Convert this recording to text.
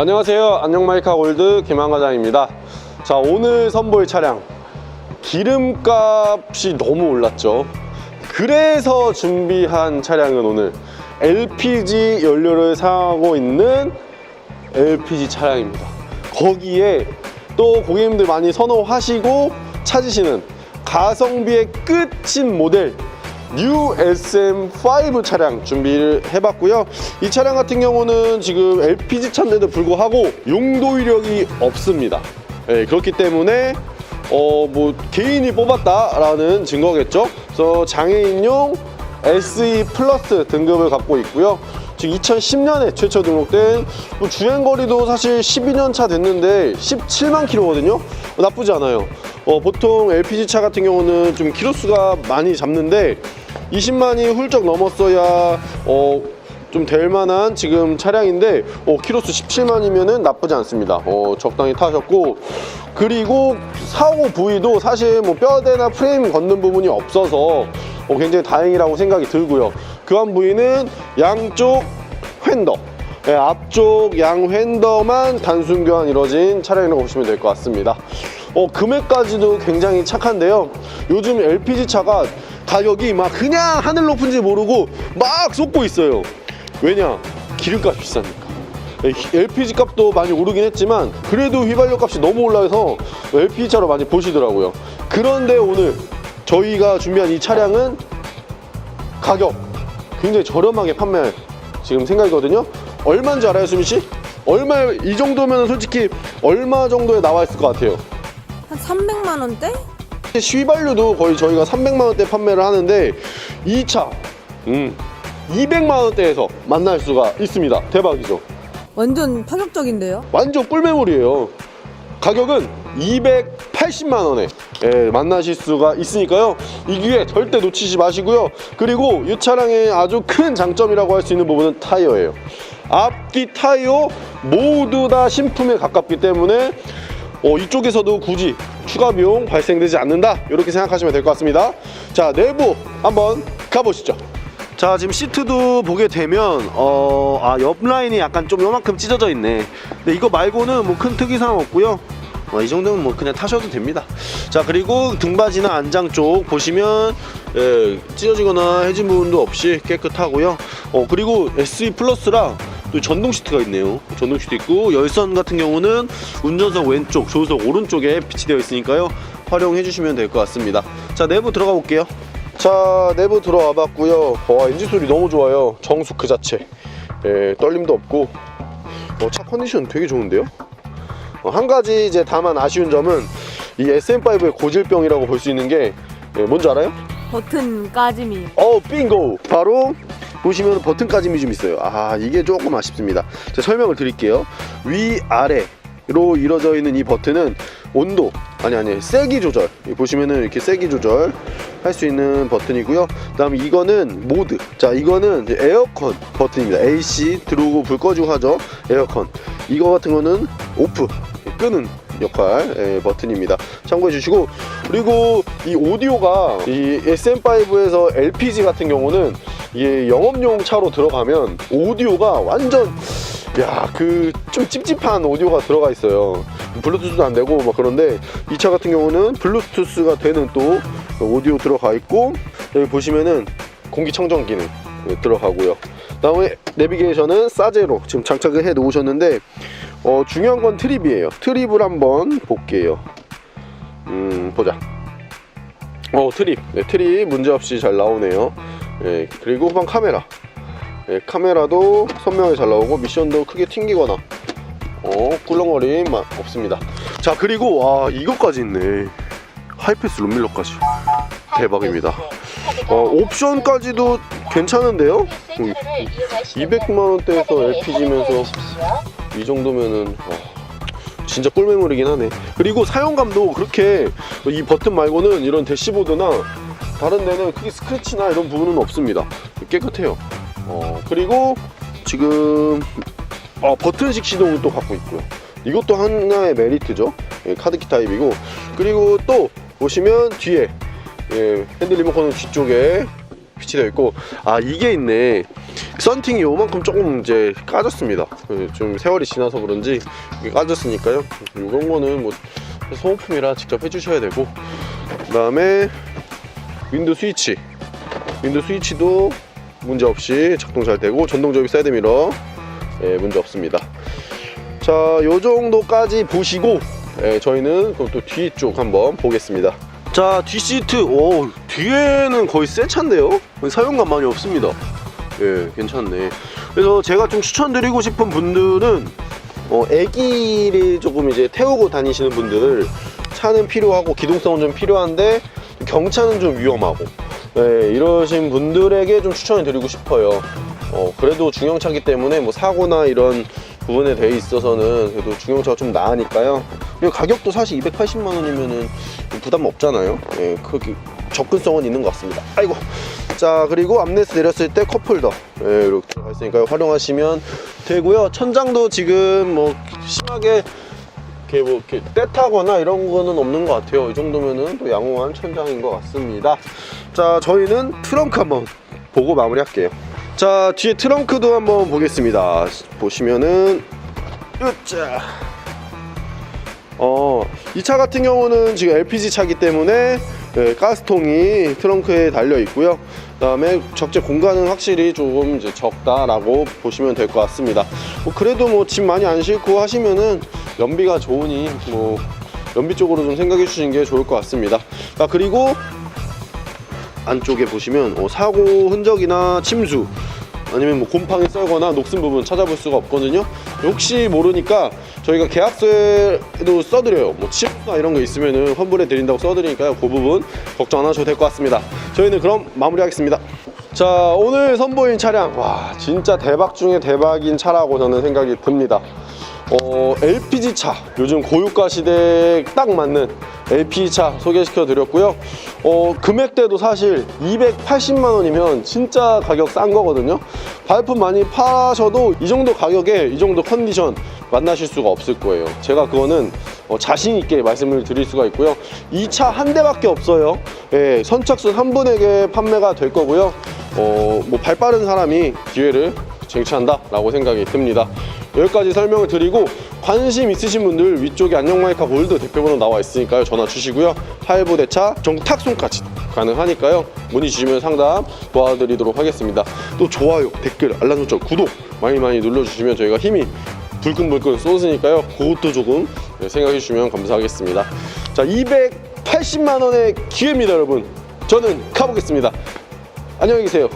안녕하세요. 안녕마이카 골드 김한과장입니다. 자, 오늘 선보일 차량. 기름값이 너무 올랐죠. 그래서 준비한 차량은 오늘 LPG 연료를 사용하고 있는 LPG 차량입니다. 거기에 또 고객님들 많이 선호하시고 찾으시는 가성비의 끝인 모델 뉴 SM5 차량 준비를 해봤고요. 이 차량 같은 경우는 지금 LPG 차인데도 불구하고 용도 이력이 없습니다. 예, 그렇기 때문에 어 뭐 개인이 뽑았다라는 증거겠죠. 그래서 장애인용 SE 플러스 등급을 갖고 있고요. 지금 2010년에 최초 등록된 뭐 주행 거리도 사실 12년 차 됐는데 17만 킬로거든요. 나쁘지 않아요. 어, 보통 LPG 차 같은 경우는 좀 키로수가 많이 잡는데 20만이 훌쩍 넘었어야 어, 좀 될 만한 지금 차량인데 어, 키로수 17만이면은 나쁘지 않습니다. 어, 적당히 타셨고 그리고 사고 부위도 사실 뭐 뼈대나 프레임 걷는 부분이 없어서 어, 굉장히 다행이라고 생각이 들고요. 교환 부위는 양쪽 휀더 네, 앞쪽 양 휀더만 단순 교환 이루어진 차량이라고 보시면 될 것 같습니다. 어, 금액까지도 굉장히 착한데요. 요즘 LPG 차가 가격이 막 그냥 하늘 높은지 모르고 막 쏟고 있어요. 왜냐? 기름값 비싸니까. LPG 값도 많이 오르긴 했지만 그래도 휘발유 값이 너무 올라서 LPG 차로 많이 보시더라고요. 그런데 오늘 저희가 준비한 이 차량은 가격 굉장히 저렴하게 판매할 지금 생각이거든요. 얼마인지 알아요, 수민 씨? 얼마 이 정도면 솔직히 얼마 정도에 나와 있을 것 같아요. 한 300만 원대? 휘발유도 거의 저희가 300만 원대 판매를 하는데 이 차, 음, 200만 원대에서 만날 수가 있습니다. 대박이죠. 완전 파격적인데요? 완전 꿀매물이에요. 가격은 280만 원에 예, 만나실 수가 있으니까요. 이 기회 절대 놓치지 마시고요. 그리고 이 차량의 아주 큰 장점이라고 할 수 있는 부분은 타이어예요. 앞뒤 타이어 모두 다 신품에 가깝기 때문에 어, 이쪽에서도 굳이 추가 비용 발생되지 않는다. 이렇게 생각하시면 될 것 같습니다. 자 내부 한번 가보시죠. 자 지금 시트도 보게 되면 어, 아, 옆 라인이 약간 좀 요만큼 찢어져 있네. 근데 이거 말고는 뭐 큰 특이사항 없고요. 어, 이 정도면 뭐 그냥 타셔도 됩니다. 자 그리고 등받이나 안장 쪽 보시면 예, 찢어지거나 해진 부분도 없이 깨끗하고요. 어, 그리고 SE 플러스라 또 전동 시트가 있네요. 전동 시트 있고 열선 같은 경우는 운전석 왼쪽 조수석 오른쪽에 비치되어 있으니까요. 활용해 주시면 될 것 같습니다. 자 내부 들어가 볼게요. 자 내부 들어와 봤고요. 와 엔진 소리 너무 좋아요. 정수 그 자체. 예, 떨림도 없고. 어, 차 컨디션 되게 좋은데요? 어, 한 가지 이제 다만 아쉬운 점은 이 SM5의 고질병이라고 볼 수 있는 게 예, 뭔지 알아요? 버튼 까짐이 어 빙고! 바로 보시면 버튼 까짐이 좀 있어요. 아 이게 조금 아쉽습니다. 제가 설명을 드릴게요. 위아래 로 이루어져 있는 이 버튼은 온도 아니 아니 세기 조절. 보시면은 이렇게 세기 조절 할 수 있는 버튼이고요. 그 다음에 이거는 모드. 자 이거는 에어컨 버튼입니다. AC 들어오고 불 꺼지고 하죠. 에어컨. 이거 같은 거는 오프 끄는 역할 예, 버튼입니다. 참고해 주시고 그리고 이 오디오가 이 SM5에서 LPG 같은 경우는 이게 영업용 차로 들어가면 오디오가 완전 야 그 좀 찝찝한 오디오가 들어가 있어요. 블루투스도 안 되고 막 그런데 이 차 같은 경우는 블루투스가 되는 또 오디오 들어가 있고 여기 보시면은 공기청정 기능 들어가고요. 다음에 내비게이션은 사제로 지금 장착을 해 놓으셨는데 어, 중요한 건 트립이에요. 트립을 한번 볼게요. 음, 보자. 어, 트립. 네, 트립 문제없이 잘 나오네요. 네, 그리고 후방 카메라. 네, 카메라도 선명하게 잘 나오고 미션도 크게 튕기거나 어, 꿀렁거림 마- 없습니다. 자, 그리고 와, 이것까지 있네. 하이패스 룸밀러까지. 대박입니다. 어, 옵션까지도 괜찮은데요? 음, 200만 원대에서 LPG면서 이 정도면은 와, 진짜 꿀매물이긴 하네. 그리고 사용감도 그렇게 이 버튼 말고는 이런 대시보드나 다른 데는 크게 스크래치나 이런 부분은 없습니다. 깨끗해요. 어, 그리고 지금 어, 버튼식 시동을 또 갖고 있고요. 이것도 하나의 메리트죠. 예, 카드키 타입이고 그리고 또 보시면 뒤에 예, 핸들 리모컨은 뒤쪽에 비치되어 있고 아 이게 있네 썬팅이 요만큼 조금 이제 까졌습니다 그좀 세월이 지나서 그런지 까졌으니까요 이런 거는 뭐 소모품이라 직접 해주셔야 되고 그 다음에 윈도 스위치 윈도 스위치도 문제없이 작동 잘 되고 전동 조입 사이드미러 예, 문제 없습니다 자, 요 정도까지 보시고 예, 저희는 그럼 또 뒤쪽 한번 보겠습니다. 자, 뒷시트, 오, 뒤에는 거의 새 차인데요? 사용감 많이 없습니다. 예, 괜찮네. 그래서 제가 좀 추천드리고 싶은 분들은 어, 애기를 조금 이제 태우고 다니시는 분들 차는 필요하고 기동성은 좀 필요한데 경차는 좀 위험하고 예, 이러신 분들에게 좀 추천을 드리고 싶어요. 어, 그래도 중형차기 때문에 뭐 사고나 이런 부분에 대해 있어서는 그래도 중형차가 좀 나으니까요. 그리고 가격도 사실 280만 원이면은 부담 없잖아요. 예, 그렇게 접근성은 있는 것 같습니다. 아이고. 자, 그리고 암레스 내렸을 때 컵홀더. 예, 이렇게 들어가 있으니까 활용하시면 되고요. 천장도 지금 뭐 심하게 이렇게 뭐 이렇게 떼타거나 이런 거는 없는 것 같아요. 이 정도면은 또 양호한 천장인 것 같습니다. 자, 저희는 트렁크 한번 보고 마무리 할게요. 자, 뒤에 트렁크도 한번 보겠습니다. 보시면은 으짜. 어, 이 차 같은 경우는 지금 LPG 차기 때문에 예, 가스통이 트렁크에 달려 있고요. 그 다음에 적재 공간은 확실히 조금 이제 적다라고 보시면 될 것 같습니다. 뭐 그래도 뭐 짐 많이 안 싣고 하시면은 연비가 좋으니 뭐 연비 쪽으로 좀 생각해 주시는 게 좋을 것 같습니다. 아, 그리고 안쪽에 보시면 어, 사고 흔적이나 침수 아니면 뭐 곰팡이 썰거나 녹슨 부분 찾아볼 수가 없거든요. 혹시 모르니까 저희가 계약서에도 써드려요. 뭐 침수나 이런 거 있으면은 환불해 드린다고 써드리니까요. 그 부분 걱정 안 하셔도 될 것 같습니다. 저희는 그럼 마무리하겠습니다. 자 오늘 선보인 차량 와 진짜 대박 중에 대박인 차라고 저는 생각이 듭니다. 어, LPG 차 요즘 고유가 시대에 딱 맞는 LPG 차 소개시켜 드렸고요. 어, 금액대도 사실 280만 원이면 진짜 가격 싼 거거든요. 발품 많이 파셔도 이 정도 가격에 이 정도 컨디션 만나실 수가 없을 거예요. 제가 그거는 어, 자신 있게 말씀을 드릴 수가 있고요. 이 차 한 대밖에 없어요. 예, 선착순 한 분에게 판매가 될 거고요. 어, 뭐 발 빠른 사람이 기회를 쟁취한다 라고 생각이 듭니다. 여기까지 설명을 드리고 관심 있으신 분들 위쪽에 안녕마이카 골드 대표번호 나와 있으니까요. 전화 주시고요. 할부 대차 전국 탁송까지 가능하니까요. 문의 주시면 상담 도와드리도록 하겠습니다. 또 좋아요 댓글 알람 설정 구독 많이 많이 눌러주시면 저희가 힘이 불끈불끈 쏟으니까요. 그것도 조금 네, 생각해 주시면 감사하겠습니다. 자 280만 원의 기회입니다 여러분. 저는 가보겠습니다. 안녕히 계세요